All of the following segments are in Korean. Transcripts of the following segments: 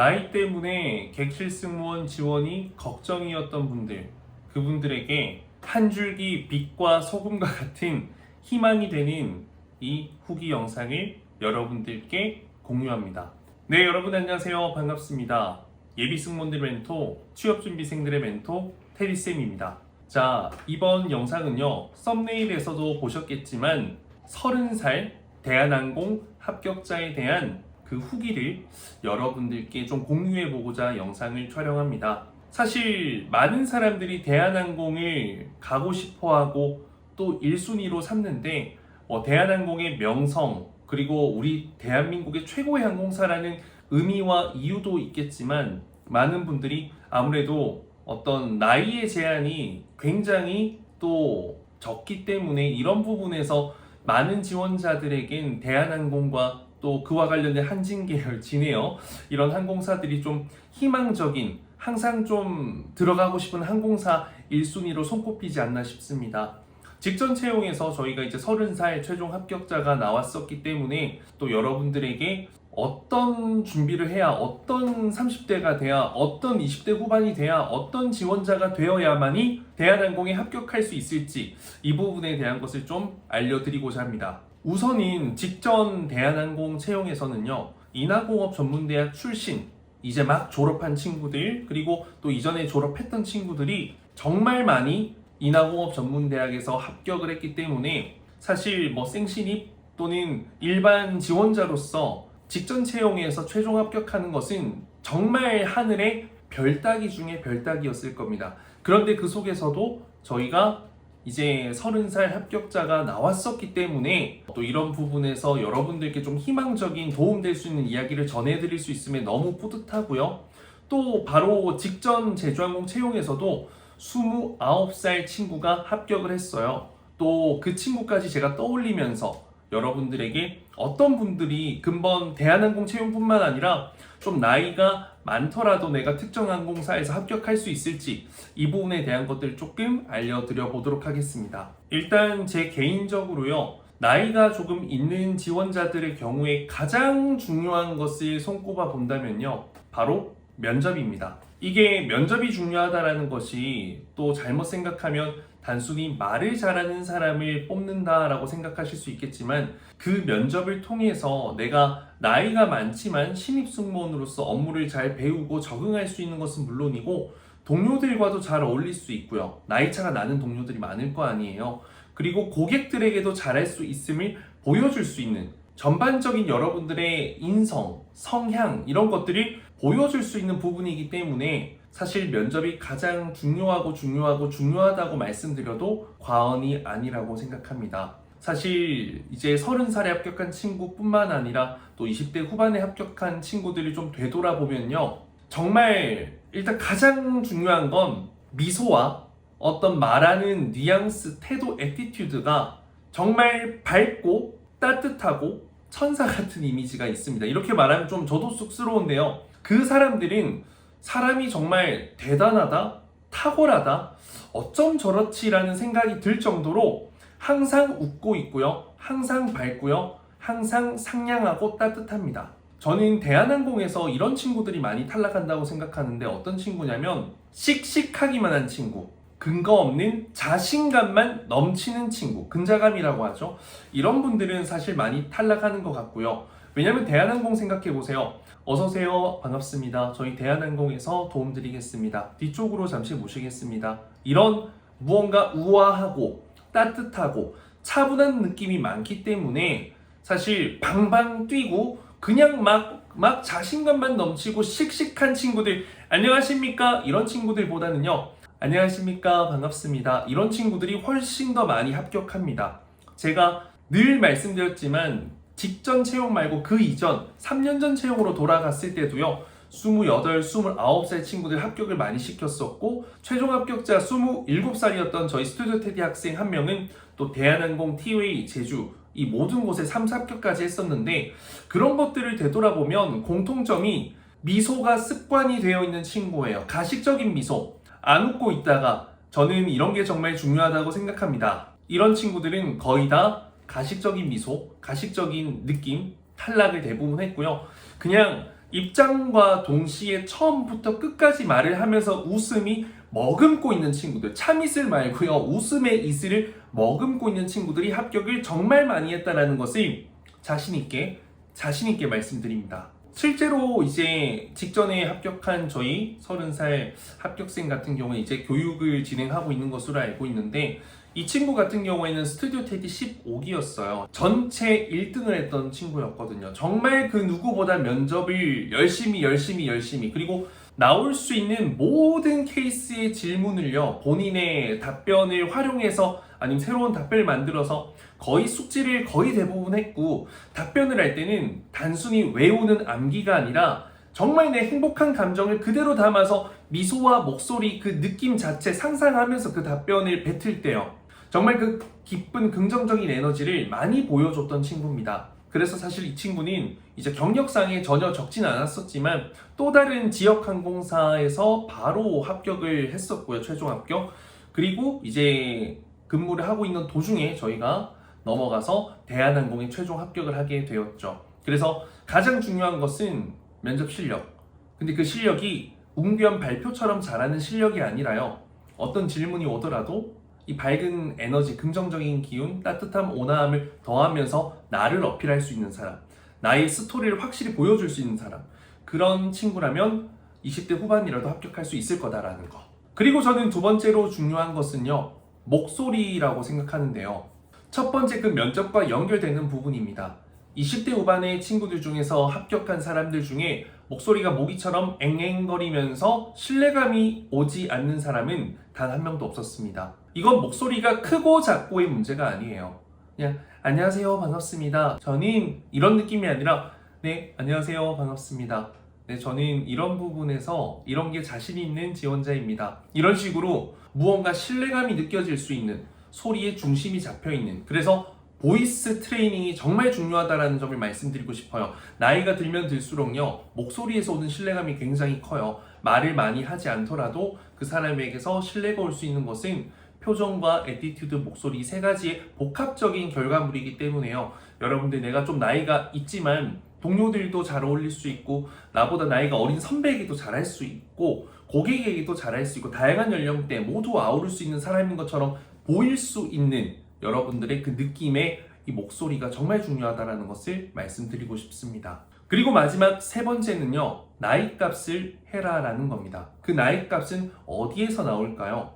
나이 때문에 객실 승무원 지원이 걱정이었던 분들, 그분들에게 한 줄기 빛과 소금과 같은 희망이 되는 이 후기 영상을 여러분들께 공유합니다. 네, 여러분 안녕하세요. 반갑습니다. 예비 승무원들 멘토, 취업 준비생들의 멘토, 테리쌤입니다. 자, 이번 영상은요, 썸네일에서도 보셨겠지만, 30살 대한항공 합격자에 대한 그 후기를 여러분들께 좀 공유해 보고자 영상을 촬영합니다. 사실 많은 사람들이 대한항공을 가고 싶어 하고 또 1순위로 삼는데 어, 대한항공의 명성 그리고 우리 대한민국의 최고의 항공사라는 의미와 이유도 있겠지만 많은 분들이 아무래도 어떤 나이의 제한이 굉장히 또 적기 때문에 이런 부분에서 많은 지원자들에겐 대한항공과 또 그와 관련된 한진 계열, 진에어 이런 항공사들이 좀 희망적인 항상 좀 들어가고 싶은 항공사 1순위로 손꼽히지 않나 싶습니다. 직전 채용에서 저희가 이제 30살 최종 합격자가 나왔었기 때문에 또 여러분들에게 어떤 준비를 해야 어떤 30대가 돼야 어떤 20대 후반이 돼야 어떤 지원자가 되어야만이 대한항공에 합격할 수 있을지 이 부분에 대한 것을 좀 알려드리고자 합니다. 우선인 직전 대한항공 채용에서는요 인하공업 전문대학 출신 이제 막 졸업한 친구들 그리고 또 이전에 졸업했던 친구들이 정말 많이 인하공업 전문대학에서 합격을 했기 때문에 사실 뭐 생신입 또는 일반 지원자로서 직전 채용에서 최종 합격하는 것은 정말 하늘의 별따기 중에 별따기였을 겁니다. 그런데 그 속에서도 저희가 이제 30살 합격자가 나왔었기 때문에 또 이런 부분에서 여러분들께 좀 희망적인 도움될 수 있는 이야기를 전해드릴 수 있음에 너무 뿌듯하고요. 또 바로 직전 제주항공 채용에서도 29살 친구가 합격을 했어요. 또 그 친구까지 제가 떠올리면서 여러분들에게 어떤 분들이 근본 대한항공 채용뿐만 아니라 좀 나이가 많더라도 내가 특정 항공사에서 합격할 수 있을지 이 부분에 대한 것들 조금 알려드려 보도록 하겠습니다. 일단 제 개인적으로요. 나이가 조금 있는 지원자들의 경우에 가장 중요한 것을 손꼽아 본다면요. 바로 면접입니다. 이게 면접이 중요하다라는 것이 또 잘못 생각하면 단순히 말을 잘하는 사람을 뽑는다라고 생각하실 수 있겠지만 그 면접을 통해서 내가 나이가 많지만 신입 승무원으로서 업무를 잘 배우고 적응할 수 있는 것은 물론이고 동료들과도 잘 어울릴 수 있고요. 나이 차가 나는 동료들이 많을 거 아니에요. 그리고 고객들에게도 잘할 수 있음을 보여줄 수 있는 전반적인 여러분들의 인성, 성향 이런 것들을 보여줄 수 있는 부분이기 때문에 사실 면접이 가장 중요하고 중요하고 중요하다고 말씀드려도 과언이 아니라고 생각합니다. 사실 이제 30살에 합격한 친구뿐만 아니라 또 20대 후반에 합격한 친구들이 좀 되돌아보면요. 정말 일단 가장 중요한 건 미소와 어떤 말하는 뉘앙스, 태도, 애티튜드가 정말 밝고 따뜻하고 천사 같은 이미지가 있습니다. 이렇게 말하면 좀 저도 쑥스러운데요. 그 사람들은 사람이 정말 대단하다, 탁월하다, 어쩜 저렇지라는 생각이 들 정도로 항상 웃고 있고요. 항상 밝고요. 항상 상냥하고 따뜻합니다. 저는 대한항공에서 이런 친구들이 많이 탈락한다고 생각하는데 어떤 친구냐면 씩씩하기만 한 친구. 근거 없는 자신감만 넘치는 친구, 근자감이라고 하죠. 이런 분들은 사실 많이 탈락하는 것 같고요. 왜냐면 대한항공 생각해 보세요. 어서 오세요. 반갑습니다. 저희 대한항공에서 도움드리겠습니다. 뒤쪽으로 잠시 모시겠습니다. 이런 무언가 우아하고 따뜻하고 차분한 느낌이 많기 때문에 사실 방방 뛰고 그냥 막, 막 자신감만 넘치고 씩씩한 친구들, 안녕하십니까? 이런 친구들보다는요, 안녕하십니까? 반갑습니다. 이런 친구들이 훨씬 더 많이 합격합니다. 제가 늘 말씀드렸지만, 직전 채용 말고 그 이전, 3년 전 채용으로 돌아갔을 때도요, 28, 29살 친구들 합격을 많이 시켰었고, 최종 합격자 27살이었던 저희 스튜디오 테디 학생 한 명은 또 대한항공 티웨이 제주 이 모든 곳에 3, 4합격까지 했었는데, 그런 것들을 되돌아보면 공통점이 미소가 습관이 되어 있는 친구예요. 가식적인 미소. 안 웃고 있다가 저는 이런 게 정말 중요하다고 생각합니다. 이런 친구들은 거의 다 가식적인 미소, 가식적인 느낌, 탈락을 대부분 했고요. 그냥 입장과 동시에 처음부터 끝까지 말을 하면서 웃음이 머금고 있는 친구들, 참이슬 말고요. 웃음의 이슬을 머금고 있는 친구들이 합격을 정말 많이 했다라는 것을 자신있게, 자신있게 말씀드립니다. 실제로 이제 직전에 합격한 저희 30살 합격생 같은 경우에 이제 교육을 진행하고 있는 것으로 알고 있는데 이 친구 같은 경우에는 스튜디오 테디 15기였어요. 전체 1등을 했던 친구였거든요. 정말 그 누구보다 면접을 열심히 열심히 열심히 그리고 나올 수 있는 모든 케이스의 질문을요 본인의 답변을 활용해서 아니면 새로운 답변을 만들어서 거의 숙지를 거의 대부분 했고 답변을 할 때는 단순히 외우는 암기가 아니라 정말 내 행복한 감정을 그대로 담아서 미소와 목소리 그 느낌 자체 상상하면서 그 답변을 뱉을 때요. 정말 그 기쁜 긍정적인 에너지를 많이 보여줬던 친구입니다. 그래서 사실 이 친구는 이제 경력상에 전혀 적진 않았었지만 또 다른 지역 항공사에서 바로 합격을 했었고요. 최종 합격. 그리고 이제 근무를 하고 있는 도중에 저희가 넘어가서 대한항공에 최종 합격을 하게 되었죠. 그래서 가장 중요한 것은 면접 실력. 근데 그 실력이 웅변 발표처럼 잘하는 실력이 아니라요. 어떤 질문이 오더라도 이 밝은 에너지, 긍정적인 기운, 따뜻함, 온화함을 더하면서 나를 어필할 수 있는 사람, 나의 스토리를 확실히 보여줄 수 있는 사람, 그런 친구라면 20대 후반이라도 합격할 수 있을 거다라는 거. 그리고 저는 두 번째로 중요한 것은요, 목소리라고 생각하는데요. 첫 번째 그 면접과 연결되는 부분입니다. 20대 후반의 친구들 중에서 합격한 사람들 중에 목소리가 모기처럼 앵앵거리면서 신뢰감이 오지 않는 사람은 단 한 명도 없었습니다. 이건 목소리가 크고 작고의 문제가 아니에요. 그냥 안녕하세요 반갑습니다. 저는 이런 느낌이 아니라 네 안녕하세요 반갑습니다. 네 저는 이런 부분에서 이런 게 자신 있는 지원자입니다. 이런 식으로 무언가 신뢰감이 느껴질 수 있는 소리의 중심이 잡혀 있는 그래서 보이스 트레이닝이 정말 중요하다라는 점을 말씀드리고 싶어요. 나이가 들면 들수록요, 목소리에서 오는 신뢰감이 굉장히 커요. 말을 많이 하지 않더라도 그 사람에게서 신뢰가 올 수 있는 것은 표정과 에티튜드, 목소리 세 가지의 복합적인 결과물이기 때문에요. 여러분들 내가 좀 나이가 있지만 동료들도 잘 어울릴 수 있고 나보다 나이가 어린 선배에게도 잘할 수 있고 고객에게도 잘할 수 있고 다양한 연령대 모두 아우를 수 있는 사람인 것처럼 보일 수 있는 여러분들의 그 느낌의 이 목소리가 정말 중요하다는 것을 말씀드리고 싶습니다. 그리고 마지막 세 번째는요, 나이 값을 해라라는 겁니다. 그 나이 값은 어디에서 나올까요?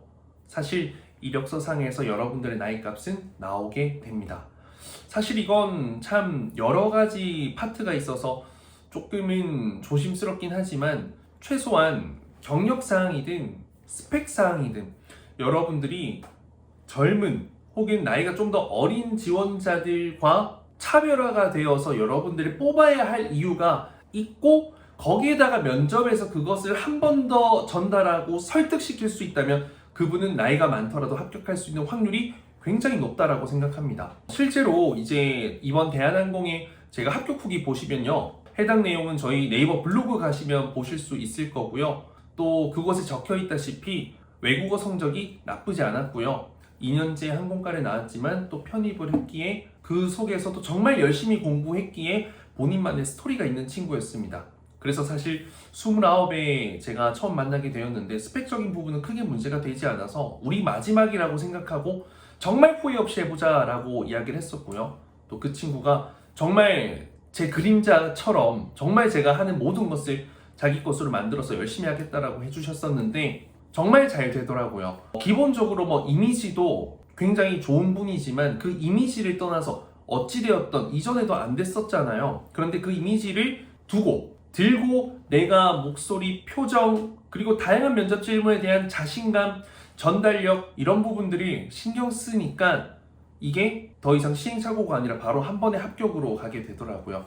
사실 이력서상에서 여러분들의 나이 값은 나오게 됩니다. 사실 이건 참 여러 가지 파트가 있어서 조금은 조심스럽긴 하지만 최소한 경력사항이든 스펙사항이든 여러분들이 젊은 혹은 나이가 좀 더 어린 지원자들과 차별화가 되어서 여러분들이 뽑아야 할 이유가 있고 거기에다가 면접에서 그것을 한 번 더 전달하고 설득시킬 수 있다면 그분은 나이가 많더라도 합격할 수 있는 확률이 굉장히 높다라고 생각합니다. 실제로 이제 이번 대한항공에 제가 합격 후기 보시면요. 해당 내용은 저희 네이버 블로그 가시면 보실 수 있을 거고요. 또 그곳에 적혀 있다시피 외국어 성적이 나쁘지 않았고요. 2년째 항공과를 나왔지만 또 편입을 했기에 그 속에서도 정말 열심히 공부했기에 본인만의 스토리가 있는 친구였습니다. 그래서 사실 29에 제가 처음 만나게 되었는데 스펙적인 부분은 크게 문제가 되지 않아서 우리 마지막이라고 생각하고 정말 후회 없이 해보자라고 이야기를 했었고요. 또 그 친구가 정말 제 그림자처럼 정말 제가 하는 모든 것을 자기 것으로 만들어서 열심히 하겠다라고 해주셨었는데 정말 잘 되더라고요. 기본적으로 뭐 이미지도 굉장히 좋은 분이지만 그 이미지를 떠나서 어찌되었던 이전에도 안 됐었잖아요. 그런데 그 이미지를 두고 들고 내가 목소리, 표정 그리고 다양한 면접 질문에 대한 자신감, 전달력 이런 부분들이 신경 쓰니까 이게 더 이상 시행착오가 아니라 바로 한 번에 합격으로 가게 되더라고요.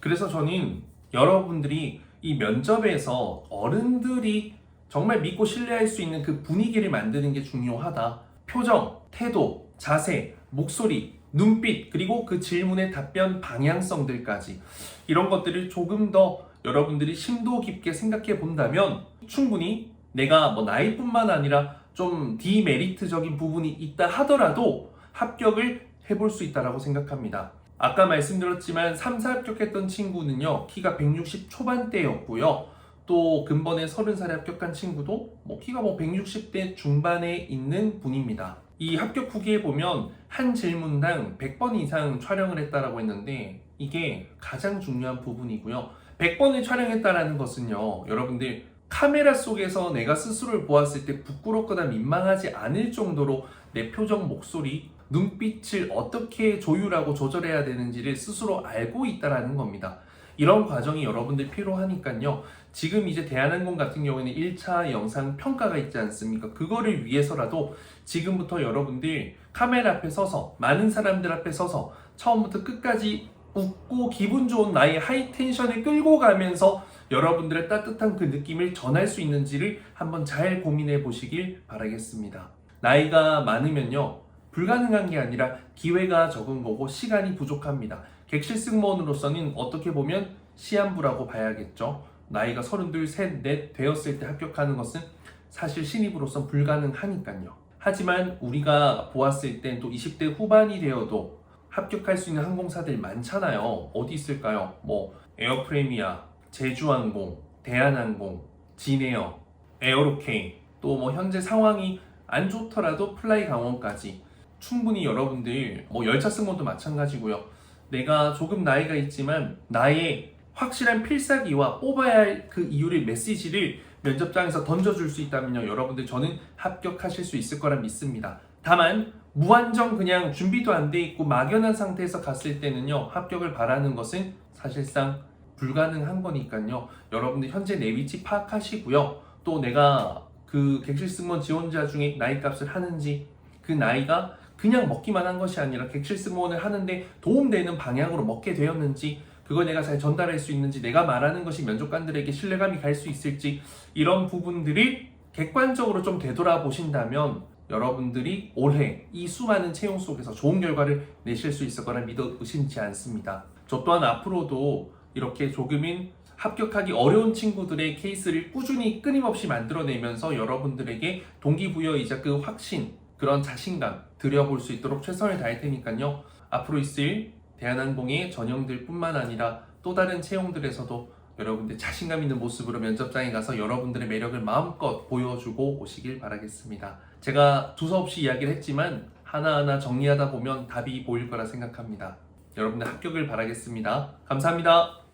그래서 저는 여러분들이 이 면접에서 어른들이 정말 믿고 신뢰할 수 있는 그 분위기를 만드는 게 중요하다. 표정, 태도, 자세, 목소리, 눈빛, 그리고 그 질문의 답변 방향성들까지 이런 것들을 조금 더 여러분들이 심도 깊게 생각해 본다면 충분히 내가 뭐 나이뿐만 아니라 좀 디메리트적인 부분이 있다 하더라도 합격을 해볼 수 있다라고 생각합니다. 아까 말씀드렸지만 3, 4 합격했던 친구는요, 키가 160 초반대였고요. 또 근번에 30살에 합격한 친구도 뭐 키가 뭐 160대 중반에 있는 분입니다. 이 합격 후기에 보면 한 질문당 100번 이상 촬영을 했다라고 했는데 이게 가장 중요한 부분이고요. 100번을 촬영했다라는 것은요, 여러분들 카메라 속에서 내가 스스로를 보았을 때 부끄럽거나 민망하지 않을 정도로 내 표정, 목소리, 눈빛을 어떻게 조율하고 조절해야 되는지를 스스로 알고 있다라는 겁니다. 이런 과정이 여러분들 필요하니까요. 지금 이제 대한항공 같은 경우에는 1차 영상 평가가 있지 않습니까? 그거를 위해서라도 지금부터 여러분들 카메라 앞에 서서 많은 사람들 앞에 서서 처음부터 끝까지 웃고 기분 좋은 나의 하이 텐션을 끌고 가면서 여러분들의 따뜻한 그 느낌을 전할 수 있는지를 한번 잘 고민해 보시길 바라겠습니다. 나이가 많으면요. 불가능한 게 아니라 기회가 적은 거고 시간이 부족합니다. 객실 승무원으로서는 어떻게 보면 시한부라고 봐야겠죠. 나이가 32, 3, 4 되었을 때 합격하는 것은 사실 신입으로서 불가능하니까요. 하지만 우리가 보았을 땐 또 20대 후반이 되어도 합격할 수 있는 항공사들 많잖아요. 어디 있을까요? 뭐 에어프레미아, 제주항공, 대한항공, 진에어, 에어로케이, 또뭐 현재 상황이 안 좋더라도 플라이 강원까지 충분히 여러분들 뭐 열차 승무원도 마찬가지고요. 내가 조금 나이가 있지만 나의 확실한 필살기와 뽑아야 할 그 이유를 메시지를 면접장에서 던져줄 수 있다면요. 여러분들 저는 합격하실 수 있을 거라 믿습니다. 다만 무한정 그냥 준비도 안 돼 있고 막연한 상태에서 갔을 때는요. 합격을 바라는 것은 사실상 불가능한 거니까요. 여러분들 현재 내 위치 파악하시고요. 또 내가 그 객실 승무원 지원자 중에 나이 값을 하는지 그 나이가 그냥 먹기만 한 것이 아니라 객실 승무원을 하는데 도움되는 방향으로 먹게 되었는지 그걸 내가 잘 전달할 수 있는지 내가 말하는 것이 면접관들에게 신뢰감이 갈 수 있을지 이런 부분들이 객관적으로 좀 되돌아보신다면 여러분들이 올해 이 수많은 채용 속에서 좋은 결과를 내실 수 있을 거라 믿어 의심치 않습니다. 저 또한 앞으로도 이렇게 조금은 합격하기 어려운 친구들의 케이스를 꾸준히 끊임없이 만들어내면서 여러분들에게 동기부여이자 그 확신, 그런 자신감 드려볼 수 있도록 최선을 다할 테니까요. 앞으로 있을 대한항공의 전형들 뿐만 아니라 또 다른 채용들에서도 여러분들 자신감 있는 모습으로 면접장에 가서 여러분들의 매력을 마음껏 보여주고 오시길 바라겠습니다. 제가 두서없이 이야기를 했지만 하나하나 정리하다 보면 답이 보일 거라 생각합니다. 여러분들 합격을 바라겠습니다. 감사합니다.